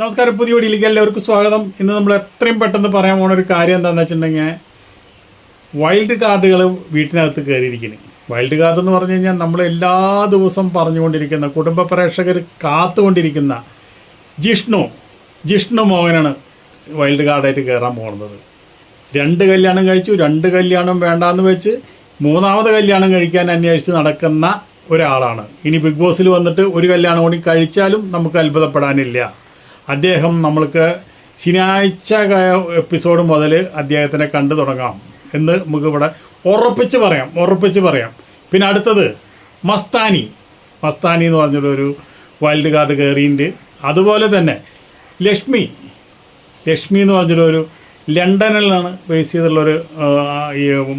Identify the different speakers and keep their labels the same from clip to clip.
Speaker 1: നമസ്കാരം പുതിയ വീഡിയോയിലേക്ക് എല്ലാവർക്കും സ്വാഗതം. ഇന്ന് നമ്മൾ എത്രയും പെട്ടെന്ന് പറയാൻ പോണ ഒരു കാര്യം എന്താണെന്ന് വെച്ചിട്ടുണ്ടെങ്കിൽ വൈൽഡ് കാർഡുകൾ വീട്ടിനകത്ത് കയറിയിരിക്കുന്നു. വൈൽഡ് കാർഡ് എന്ന് പറഞ്ഞു കഴിഞ്ഞാൽ നമ്മൾ എല്ലാ ദിവസവും പറഞ്ഞുകൊണ്ടിരിക്കുന്ന കുടുംബ പ്രേക്ഷകർ കാത്തുകൊണ്ടിരിക്കുന്ന ജിഷ്ണു ജിഷ്ണു മോഹനാണ് വൈൽഡ് കാർഡായിട്ട് കയറാൻ പോകുന്നത്. രണ്ട് കല്യാണം കഴിച്ചു രണ്ട് കല്യാണം വേണ്ടാന്ന് വെച്ച് മൂന്നാമത് കല്യാണം കഴിക്കാൻ അന്വേഷിച്ച് നടക്കുന്ന ഒരാളാണ്. ഇനി ബിഗ് ബോസിൽ വന്നിട്ട് ഒരു കല്യാണം കൂടി കഴിച്ചാലും നമുക്ക് അത്ഭുതപ്പെടാനില്ല. അദ്ദേഹം നമ്മൾക്ക് ശനിയാഴ്ച എപ്പിസോഡ് മുതൽ അദ്ദേഹത്തിനെ കണ്ടു തുടങ്ങാം എന്ന് നമുക്കിവിടെ ഉറപ്പിച്ച് പറയാം ഉറപ്പിച്ച് പറയാം. പിന്നെ അടുത്തത് മസ്താനി. മസ്താനി എന്ന് പറഞ്ഞൊരു വൈൽഡ് കാർഡ് കയറിയിട്ടുണ്ട് അതുപോലെ തന്നെ ലക്ഷ്മി. ലക്ഷ്മി എന്ന് പറഞ്ഞൊരു ലണ്ടനിലാണ് ബേസ് ചെയ്തുള്ളൊരു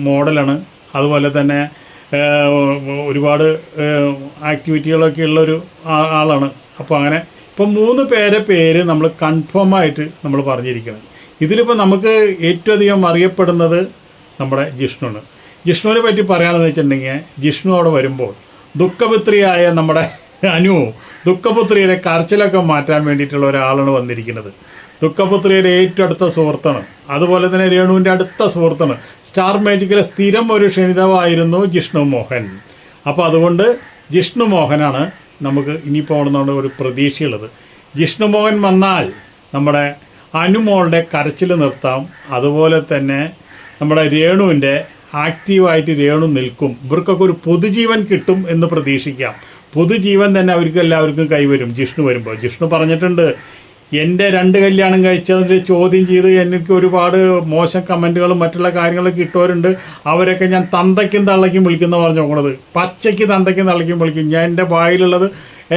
Speaker 1: മോഡലാണ്. അതുപോലെ തന്നെ ഒരുപാട് ആക്ടിവിറ്റികളൊക്കെ ഉള്ളൊരു ആളാണ്. അപ്പോൾ അങ്ങനെ ഇപ്പം മൂന്ന് പേരെ പേര് നമ്മൾ കൺഫേം ആയിട്ട് നമ്മൾ പറഞ്ഞിരിക്കണം. ഇതിലിപ്പോൾ നമുക്ക് ഏറ്റവും അധികം അറിയപ്പെടുന്നത് നമ്മുടെ ജിഷ്ണുവാണ് ജിഷ്ണുവിനെ പറ്റി പറയുകയാണെന്ന് വെച്ചിട്ടുണ്ടെങ്കിൽ ജിഷ്ണു അവിടെ വരുമ്പോൾ ദുഃഖപുത്രിയായ നമ്മുടെ അനു ദുഃഖപുത്രിയുടെ കരച്ചിലൊക്കെ മാറ്റാൻ വേണ്ടിയിട്ടുള്ള ഒരാളാണ് വന്നിരിക്കുന്നത്. ദുഃഖപുത്രിയുടെ ഏറ്റവും അടുത്ത സുഹൃത്താണ്. അതുപോലെ തന്നെ രേണുവിന്റെ അടുത്ത സുഹൃത്താണ്. സ്റ്റാർ മാജിക്കിലെ സ്ഥിരം ഒരു ക്ഷണിതാവായിരുന്നു ജിഷ്ണു മോഹൻ. അപ്പോൾ അതുകൊണ്ട് ജിഷ്ണു മോഹനാണ് നമുക്ക് ഇനിയിപ്പോൾ അവിടെ ഒരു പ്രതീക്ഷയുള്ളത്. ജിഷ്ണുമോഹൻ വന്നാൽ നമ്മുടെ അനുമോളുടെ കരച്ചിൽ നിർത്താം. അതുപോലെ തന്നെ നമ്മുടെ രേണുവിന്റെ ആക്റ്റീവായിട്ട് രേണു നിൽക്കും. ഇവർക്കൊക്കെ ഒരു പൊതുജീവൻ കിട്ടും എന്ന് പ്രതീക്ഷിക്കാം. പൊതുജീവൻ തന്നെ അവർക്ക് എല്ലാവർക്കും കൈവരും. ജിഷ്ണു വരുമ്പോൾ ജിഷ്ണു പറഞ്ഞിട്ടുണ്ട് എന്റെ രണ്ട് കല്യാണം കഴിച്ചതിൽ ചോദ്യം ചെയ്ത് എനിക്ക് ഒരുപാട് മോശം കമന്റുകളും മറ്റുള്ള കാര്യങ്ങളൊക്കെ ഇട്ടവരുണ്ട്. അവരൊക്കെ ഞാൻ തന്തയ്ക്കും തള്ളയ്ക്കും വിളിക്കുന്ന പറഞ്ഞു നോക്കണത് പച്ചയ്ക്ക് തന്തയ്ക്കും തള്ളയ്ക്കും വിളിക്കും. ഞാൻ എന്റെ വായിലുള്ളത്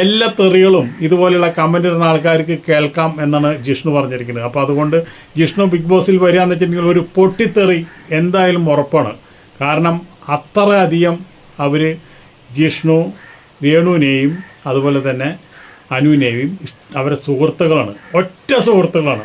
Speaker 1: എല്ലാ തെറികളും ഇതുപോലെയുള്ള കമന്റ് ഇടുന്ന ആൾക്കാർക്ക് കേൾക്കാം എന്നാണ് ജിഷ്ണു പറഞ്ഞിരിക്കുന്നത്. അപ്പോൾ അതുകൊണ്ട് ജിഷ്ണു ബിഗ് ബോസിൽ വരിക എന്ന് വെച്ചിട്ടുണ്ടെങ്കിൽ ഒരു പൊട്ടിത്തെറി എന്തായാലും ഉറപ്പാണ്. കാരണം അത്ര അധികം അവർ ജിഷ്ണു രേണുവിനെയും അതുപോലെ തന്നെ അനുവിനെയും അവരെ സുഹൃത്തുക്കളാണ്. ഒറ്റ സുഹൃത്തുക്കളാണ്.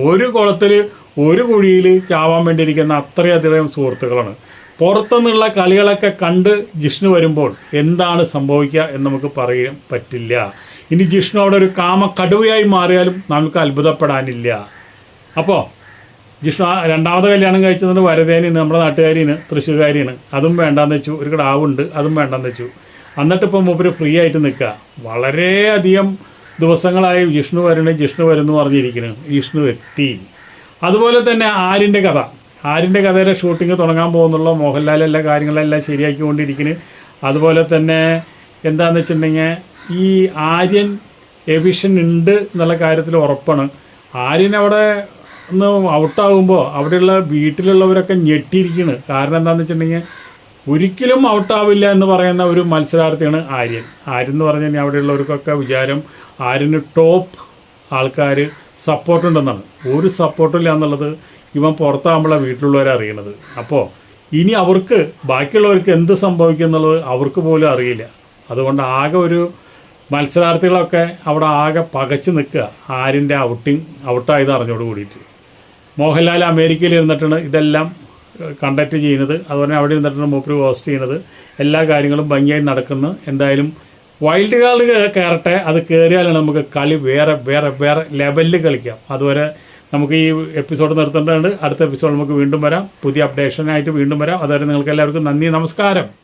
Speaker 1: ഒരു കുളത്തിൽ ഒരു കുഴിയിൽ ചാവാൻ വേണ്ടിയിരിക്കുന്ന അത്രയധികം സുഹൃത്തുക്കളാണ്. പുറത്തുനിന്നുള്ള കളികളൊക്കെ കണ്ട് ജിഷ്ണു വരുമ്പോൾ എന്താണ് സംഭവിക്കുക എന്ന് നമുക്ക് പറയാൻ പറ്റില്ല. ഇനി ജിഷ്ണു അവിടെ ഒരു കാമ കടുവയായി മാറിയാലും നമുക്ക് അത്ഭുതപ്പെടാനില്ല. അപ്പോൾ ജിഷ്ണു രണ്ടാമത് കല്യാണം കഴിച്ചതിന് വരതേനിന്ന് നമ്മുടെ നാട്ടുകാരിന് തൃശ്ശൂർകാരിയാണ്. അതും വേണ്ടാന്ന് വെച്ചു. ഒരു കിടാവുണ്ട് അതും വേണ്ടാന്ന് വെച്ചു. എന്നിട്ട് ഇപ്പം മൂപ്പര് ഫ്രീ ആയിട്ട് നിൽക്കുക വളരെയധികം ദിവസങ്ങളായി ജിഷ്ണു വരണേ ജിഷ്ണു വരുന്നു പറഞ്ഞിരിക്കുന്നു. ജിഷ്ണു എത്തി. അതുപോലെ തന്നെ ആരിന്റെ കഥ. ആരിന്റെ കഥയുടെ ഷൂട്ടിംഗ് തുടങ്ങാൻ പോകുന്നുള്ള. മോഹൻലാൽ എല്ലാ കാര്യങ്ങളെല്ലാം ശരിയാക്കിക്കൊണ്ടിരിക്കുന്നു. അതുപോലെ തന്നെ എന്താണെന്ന് വെച്ചിട്ടുണ്ടെങ്കിൽ ഈ ആര്യൻ എവിഷൻ ഉണ്ട് എന്നുള്ള കാര്യത്തിൽ ഉറപ്പാണ്. ആര്യൻ അവിടെ ഒന്ന് ഔട്ടാകുമ്പോൾ അവിടെയുള്ള വീട്ടിലുള്ളവരൊക്കെ ഞെട്ടിയിരിക്കുന്നു. കാരണം എന്താണെന്ന് വെച്ചിട്ടുണ്ടെങ്കിൽ ഒരിക്കലും ഔട്ടാവില്ല എന്ന് പറയുന്ന ഒരു മത്സരാർത്ഥിയാണ് ആര്യൻ. ആര്യൻ എന്ന് പറഞ്ഞു കഴിഞ്ഞാൽ അവിടെയുള്ളവർക്കൊക്കെ വിചാരം ആര്യന് ടോപ്പ് ആൾക്കാർ സപ്പോർട്ടുണ്ടെന്നാണ് ഒരു സപ്പോർട്ടില്ല എന്നുള്ളത് ഇവൻ പുറത്താകുമ്പോഴാണ് വീട്ടിലുള്ളവരെ അറിയണത്. അപ്പോൾ ഇനി അവർക്ക് ബാക്കിയുള്ളവർക്ക് എന്ത് സംഭവിക്കും എന്നുള്ളത് അവർക്ക് പോലും അറിയില്ല. അതുകൊണ്ട് ആകെ ഒരു മത്സരാർത്ഥികളൊക്കെ അവിടെ ആകെ പകച്ചു നിൽക്കുക. ആര്യന്റെ ഔട്ടിങ് ഔട്ടായത് അറിഞ്ഞോട് കൂടിയിട്ട് മോഹൻലാൽ അമേരിക്കയിൽ ഇരുന്നിട്ടാണ് ഇതെല്ലാം കണ്ടക്ട് ചെയ്യുന്നത്. അതുപോലെ അവിടെ നിന്നിട്ടാണ് മൂപ്പര് ഹോസ്റ്റ് ചെയ്യുന്നത്. എല്ലാ കാര്യങ്ങളും ഭംഗിയായി നടക്കുന്നു. എന്തായാലും വൈൽഡ് കാർഡ് കയറട്ടെ. അത് കയറിയാലാണ് നമുക്ക് കളി വേറെ വേറെ വേറെ ലെവലിൽ കളിക്കാം. അതുവരെ നമുക്ക് ഈ എപ്പിസോഡ് നിർത്തേണ്ടതുണ്ട്. അടുത്ത എപ്പിസോഡ് നമുക്ക് വീണ്ടും വരാം. പുതിയ അപ്ഡേഷനായിട്ട് വീണ്ടും വരാം. അതുവരെ നിങ്ങൾക്ക് എല്ലാവർക്കും നന്ദി നമസ്കാരം.